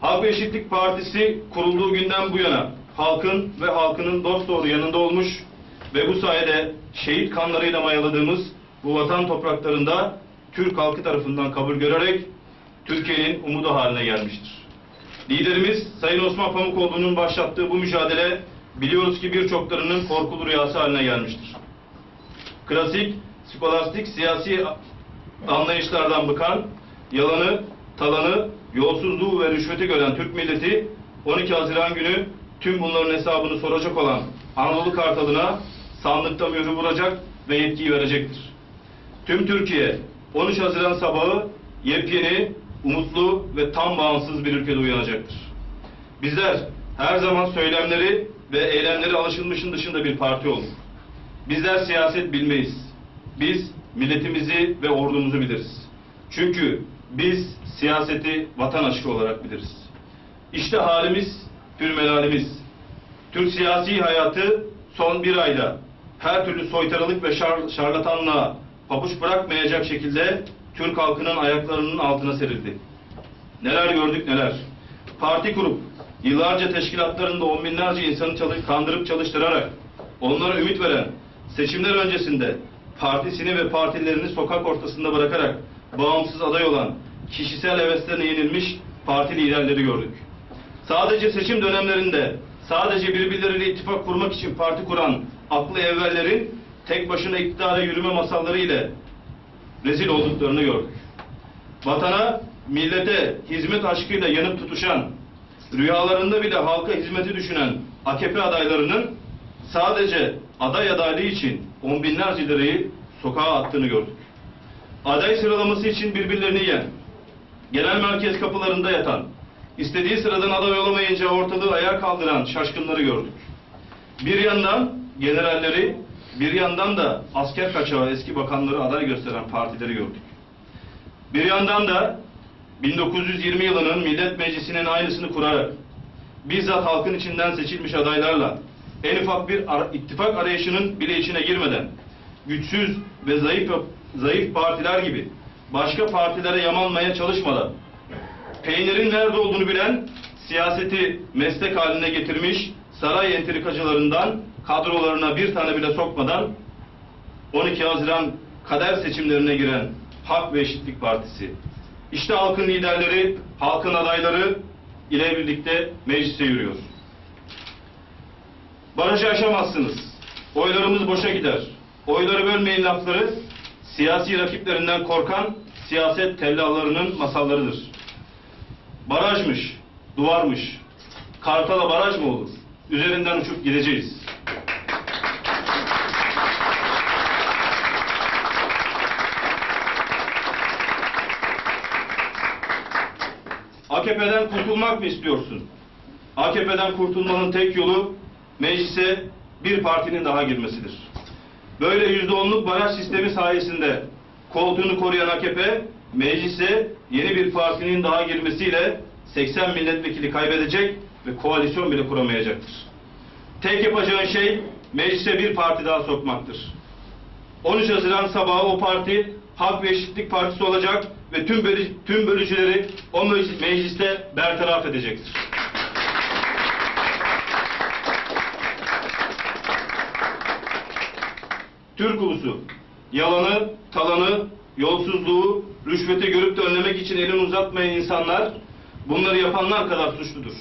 Halk ve Eşitlik Partisi kurulduğu günden bu yana halkın ve halkının dosdoğru yanında olmuş ve bu sayede şehit kanlarıyla mayaladığımız bu vatan topraklarında Türk halkı tarafından kabul görerek Türkiye'nin umudu haline gelmiştir. Liderimiz Sayın Osman Pamukoğlu'nun başlattığı bu mücadele biliyoruz ki birçoklarının korkulu rüyası haline gelmiştir. Klasik, skolastik, siyasi anlayışlardan bıkan, yalanı, talanı, yolsuzluğu ve rüşveti gören Türk milleti 12 Haziran günü tüm bunların hesabını soracak olan Anadolu Kartalı'na sandıkta mührü vuracak ve yetkiyi verecektir. Tüm Türkiye 13 Haziran sabahı yepyeni, umutlu ve tam bağımsız bir ülkede uyanacaktır. Bizler her zaman söylemleri ve eylemleri alışılmışın dışında bir parti olduk. Bizler siyaset bilmeyiz. Biz milletimizi ve ordumuzu biliriz. Çünkü biz siyaseti vatan aşkı olarak biliriz. İşte halimiz, hürmelalimiz. Türk siyasi hayatı son bir ayda her türlü soytarılık ve şar şarlatanlığa pabuç bırakmayacak şekilde Türk halkının ayaklarının altına serildi. Neler gördük neler. Parti kurup yıllarca teşkilatlarında on binlerce insanı çalı- kandırıp çalıştırarak onlara ümit veren seçimler öncesinde partisini ve partilerini sokak ortasında bırakarak bağımsız aday olan kişisel heveslerine yenilmiş parti liderleri gördük. Sadece seçim dönemlerinde sadece birbirleriyle ittifak kurmak için parti kuran aklı evvellerin tek başına iktidara yürüme masalları ile rezil olduklarını gördük. Vatana, millete hizmet aşkıyla yanıp tutuşan, rüyalarında bile halka hizmeti düşünen AKP adaylarının sadece aday adaylığı için on binlerce lirayı sokağa attığını gördük. Aday sıralaması için birbirlerini yiyen, genel merkez kapılarında yatan, istediği sıradan aday olamayınca ortalığı ayağa kaldıran şaşkınları gördük. Bir yandan generalleri, bir yandan da asker kaçağı eski bakanları aday gösteren partileri gördük. Bir yandan da 1920 yılının Millet Meclisi'nin aynısını kurarak bizzat halkın içinden seçilmiş adaylarla en ufak bir ittifak arayışının bile içine girmeden güçsüz ve zayıf zayıf partiler gibi başka partilere yamanmaya çalışmadan peynirin nerede olduğunu bilen siyaseti meslek haline getirmiş saray entrikacılarından kadrolarına bir tane bile sokmadan 12 Haziran kader seçimlerine giren Hak ve Eşitlik Partisi. İşte halkın liderleri, halkın adayları ile birlikte meclise yürüyor. Barajı aşamazsınız. Oylarımız boşa gider. Oyları bölmeyin lafları siyasi rakiplerinden korkan siyaset tellallarının masallarıdır. Barajmış, duvarmış. Kartala baraj mı olur? Üzerinden uçup gideceğiz. AKP'den kurtulmak mı istiyorsun? AKP'den kurtulmanın tek yolu meclise bir partinin daha girmesidir. Böyle yüzde onluk baraj sistemi sayesinde koltuğunu koruyan AKP meclise yeni bir partinin daha girmesiyle 80 milletvekili kaybedecek ve koalisyon bile kuramayacaktır. Tek yapacağın şey meclise bir parti daha sokmaktır. 13 Haziran sabahı o parti Halk ve Eşitlik Partisi olacak ve tüm bölü- tüm bölücüleri o meclis- mecliste bertaraf edecektir. Türk ulusu yalanı, talanı, yolsuzluğu, rüşveti görüp de önlemek için elini uzatmayan insanlar bunları yapanlar kadar suçludur.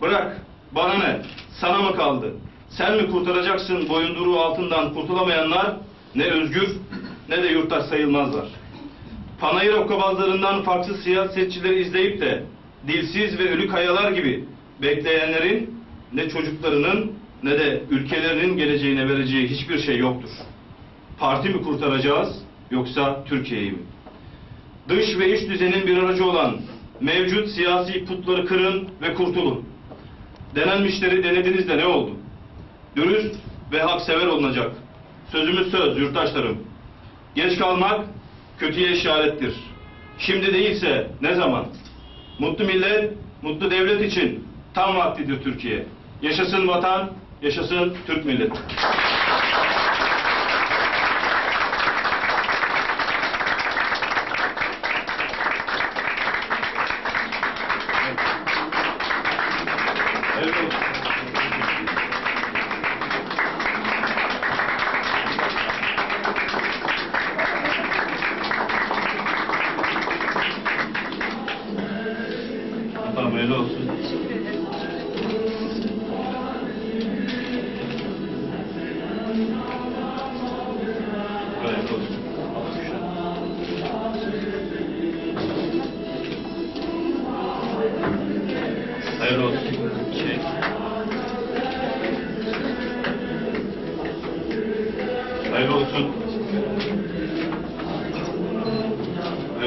Bırak, bana ne, sana mı kaldı? Sen mi kurtaracaksın boyunduruğu altından kurtulamayanlar ne özgür ne de yurttaş sayılmazlar. Panayır okkabazlarından farklı siyasetçileri izleyip de dilsiz ve ölü kayalar gibi bekleyenlerin ne çocuklarının ne de ülkelerinin geleceğine vereceği hiçbir şey yoktur. Parti mi kurtaracağız yoksa Türkiye'yi mi? Dış ve iç düzenin bir aracı olan mevcut siyasi putları kırın ve kurtulun. Denenmişleri denediniz de ne oldu? Dürüst ve haksever olunacak. Sözümüz söz yurttaşlarım. Geç kalmak kötüye işarettir. Şimdi değilse ne zaman? Mutlu millet, mutlu devlet için tam vaktidir Türkiye. Yaşasın vatan, yaşasın Türk milleti.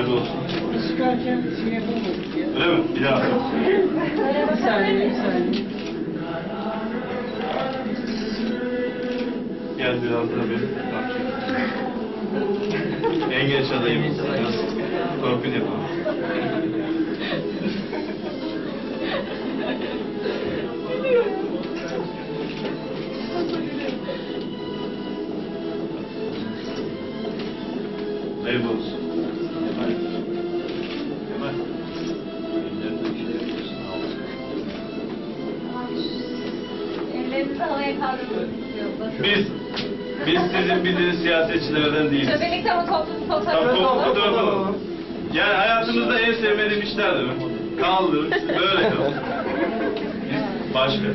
Hayırlı olsun. Çıkarken şey yapamadık ya. Öyle mi? Bir daha. Bir saniye, bir saniye. Gel biraz daha bir. En genç adayım. Torpil yapalım. Hayırlı olsun. Biz, biz sizin bildiğiniz siyasetçilerden değiliz. Birlikte ama toplu bir Tam fotoğraf toplu fotoğraf alalım. Yani hayatımızda en sevmediğim işler değil mi? Kaldı, böyle kaldı. Biz başka.